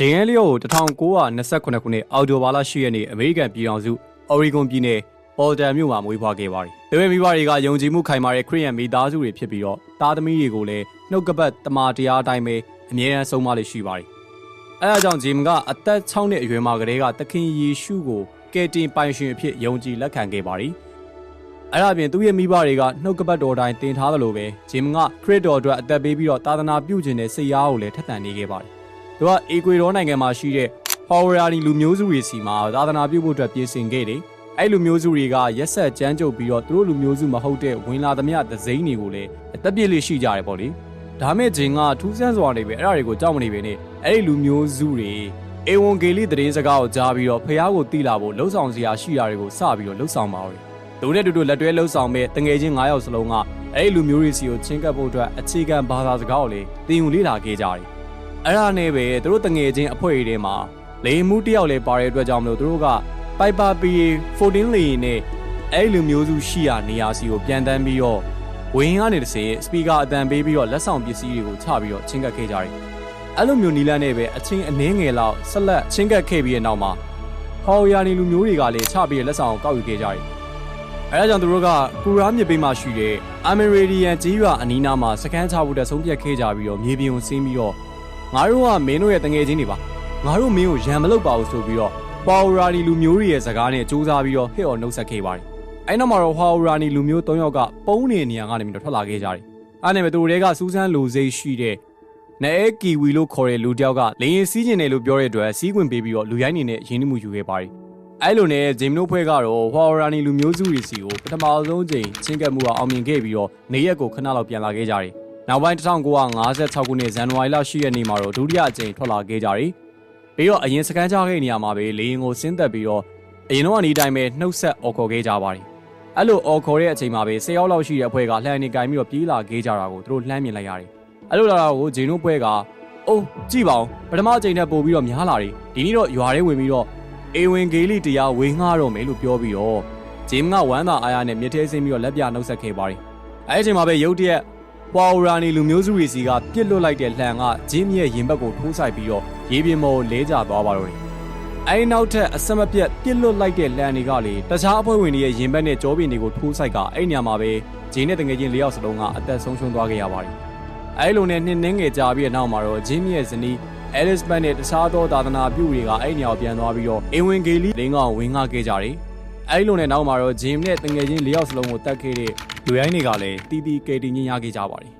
ဂျင်ယန်လီယို1929ခုနှစ်အော်တိုဘာလ10ရက်နေ့အမေရိကန်ပြည်ထောင်စုအော်ရီဂွန်ပြည်နယ်ပေါ်တန်မြို့မှာမွေးဖွားခဲ့ပါတယ်။ဒါပေမဲ့မိဘတွေကယုံကြည်မှုခိုင်မာတဲ့ခရိယန်မိသားစုတွေဖြစ်ပြီးတော့သားသမီးတွေကိုလည်းနှုတ်ကပတ်တမာတရားအတိုင်းပဲအမြဲတမ်းဆုံးမလေးရှိပါတယ်။အဲဒါကြောင့်ဂျင်ကအသက်6နှစ်အရွယ်မှာကတည်းကသခင်ယေရှုကိုကယ်တင်ပိုင်ရှင်အဖြစ်ယုံကြည်လက်ခံခဲ့ပါတယ်။အဲ့ဒါပြင်သူ့ရဲ့မိဘတွေကနှုတ်ကပတ်တော်တိုင်းတင်ထားသလိုပဲဂျင်ကခရစ်တော်အတွက်အသက်ပေးပြီးတော့သာသနာပြုခြင်းနဲ့စိတ်အားကိုလည်းထက်သန်နေခဲ့ပါတယ်။ သူကအေကွေရောနိုင်ငံမှာရှိတဲ့ဟော်ဝရာနီလူမျိုးစုတွေစီမှာသာသနာပြုဖို့အတွက်ပြင်ဆင်ခဲ့တယ်။အဲ့လူမျိုးစုတွေကရက်ဆက်ကြမ်းကြုတ်ပြီးတော့သူတို့လူမျိုးစုမဟုတ်တဲ့ဝင်လာသမျှသစိမ့်တွေကိုလည်းအသက်ပြည့်လေးရှိကြတယ်ပေါ့လေ။ဒါမဲ့ဂျင်ကထူးဆန်းစွာနေပဲအဲ့ဒါတွေကိုကြောက်မနေပဲနဲ့အဲ့ဒီလူမျိုးစုတွေအေဝံဂေလိသတင်းစကားကိုကြားပြီးတော့ဖះကိုတိလာဖို့လှုပ်ဆောင်စရာရှိတာတွေကိုစပြီးတော့လှုပ်ဆောင်ပါဦး။သူနဲ့တူတူလက်တွဲလှုပ်ဆောင်မဲ့တငယ်ချင်း9ယောက်စလုံးကအဲ့ဒီလူမျိုးတွေစီကိုချင်းကပ်ဖို့အတွက်အခြေခံဘာသာစကားကိုလည်းတင်ယူလေ့လာခဲ့ကြတယ်။ အဲ့ဒါနဲ့ပဲသူတို့တငယ်ချင်းအဖွဲ့တွေထဲမှာလေမှုတယောက်လည်းပါတဲ့အတွက်ကြောင့်မလို့သူတို့ကပိုက်ပါပီ14လေနဲ့အဲ့ဒီလူမျိုးစုရှိရာနေရာစီကိုပြန်တန်းပြီးတော့ဝင်းကနေတစ်စင်စပီကာအတန်ပေးပြီးတော့လက်ဆောင်ပစ္စည်းတွေကိုချပြီးတော့ချင်းကပ်ခဲ့ကြတယ်။အဲ့လိုမျိုးနီလန်းနဲ့ပဲအချင်းအနှင်းငယ်လောက်ဆက်လက်ချင်းကပ်ခဲ့ပြီးတဲ့နောက်မှာဟော်ယာနီလူမျိုးတွေကလည်းချပြီးလက်ဆောင်ကိုကောက်ယူခဲ့ကြတယ်။အဲဒါကြောင့်သူတို့ကကူရာမြစ်ပေးမှရှိတဲ့အမရီဒီယန်ကြီးရွာအနီးနားမှာစကန်ချဖို့တဲ့ဆုံးဖြတ်ခဲ့ကြပြီးတော့မြေပြင်ကိုဆင်းပြီးတော့ ငါတို့ကမင်းတို့ရဲ့တငယ်ချင်းတွေပါငါတို့မင်းကိုရံမလုပ်ပါဘူးဆိုပြီးတော့ဟွာအိုရာနီလူမျိုးတွေရဲ့စကားနဲ့စူးစမ်းပြီးတော့ဟစ်အော်နှုတ်ဆက်ခဲ့ပါတယ်။အဲနောက်မှာတော့ဟွာအိုရာနီလူမျိုး၃ယောက်ကပုံးနေနေရကနေပြီးတော့ထွက်လာခဲ့ကြတယ်။အဲနဲ့ပဲသူတို့တွေကစူးစမ်းလူစိတ်ရှိတဲ့နဲကီဝီလို့ခေါ်တဲ့လူတယောက်ကလင်းရင်စီးကျင်တယ်လို့ပြောတဲ့အတွက်စီးခွင့်ပေးပြီးတော့လူရိုင်းနေနဲ့ရင်းနှီးမှုယူခဲ့ပါတယ်။အဲလိုနဲ့ဂျင်မနိုဖွဲ့ကတော့ဟွာအိုရာနီလူမျိုးစုတွေစီကိုပထမဆုံးချိန်ချင်းကပ်မှုကအောင်မြင်ခဲ့ပြီးတော့နေရက်ကိုခဏလောက်ပြန်လာခဲ့ကြတယ်။ နောက်ပိုင်း1956ခုနှစ်ဇန်နဝါရီလ10ရက်နေ့မှာတော့ဒုတိယအကြိမ်ထွက်လာခဲ့ကြတယ်။ပြီးတော့အရင်စကန်ချခဲ့နေရမှာပဲလေရင်ကိုဆင်းသက်ပြီးတော့အရင်တော့အနီးတိုင်းပဲနှုတ်ဆက်အော်ခေါ်ခဲ့ကြပါတယ်။အဲ့လိုအော်ခေါ်တဲ့အချိန်မှာပဲ၁၀ယောက်လောက်ရှိတဲ့အဖွဲ့ကလှမ်းနေကင်ပြီးတော့ပြေးလာခဲ့ကြတာကိုသူတို့လှမ်းမြင်လိုက်ရတယ်။အဲ့လိုလာတာကိုဂျင်းတို့ဖွဲ့ကအိုးကြည့်ပါဦးပထမအကြိမ်နဲ့ပို့ပြီးတော့များလာတယ်။ဒီနေ့တော့ရွာထဲဝင်ပြီးတော့အေဝင်ဂေလိတရားဝေငှတော့မယ်လို့ပြောပြီးတော့ဂျင်းကဝမ်းသာအားရနဲ့မြစ်ထဲဆင်းပြီးတော့လက်ပြနှုတ်ဆက်ခဲ့ပါတယ်။အဲ့ဒီအချိန်မှာပဲရုတ်တရက် ပွာအိုရာနီလူမျိုးစုတွေစီကပြစ်လွတ်လိုက်တဲ့လှန်ကဂျင်းမြရဲ့ရင်ဘတ်ကိုထိုးဆိုင်ပြီးတော့ရေပြင်မော်လဲကျသွားပါတော့တယ်။အဲဒီနောက်ထပ်အဆက်မပြတ်ပြစ်လွတ်လိုက်တဲ့လှန်တွေကလေတခြားအဖွဲ့ဝင်တွေရဲ့ရင်ဘတ်နဲ့ကြောပင်တွေကိုထိုးဆိုင်ကအဲ့ညမှာပဲဂျင်းနဲ့တငယ်ချင်း၄ယောက်စလုံးကအသက်ဆုံးရှုံးသွားခဲ့ရပါတယ်။အဲဒီလိုနဲ့နှစ်နှင်းငယ်ကြာပြီးတဲ့နောက်မှာတော့ဂျင်းမြရဲ့ဇနီးအဲလစ်ဘတ်နဲ့တခြားသောသာသနာပြုတွေကအဲ့ညကိုပြန်သွားပြီးတော့အင်ဝင်ဂေလီလင်းကောင်ဝင်ငှခဲ့ကြတယ်။အဲဒီလိုနဲ့နောက်မှာတော့ဂျင်းနဲ့တငယ်ချင်း၄ယောက်စလုံးကိုတတ်ခဲ့တဲ့ လူရိုင်းတွေကလည်းတီးတီးကယ်တင်ညင်ရခဲ့ကြပါတယ်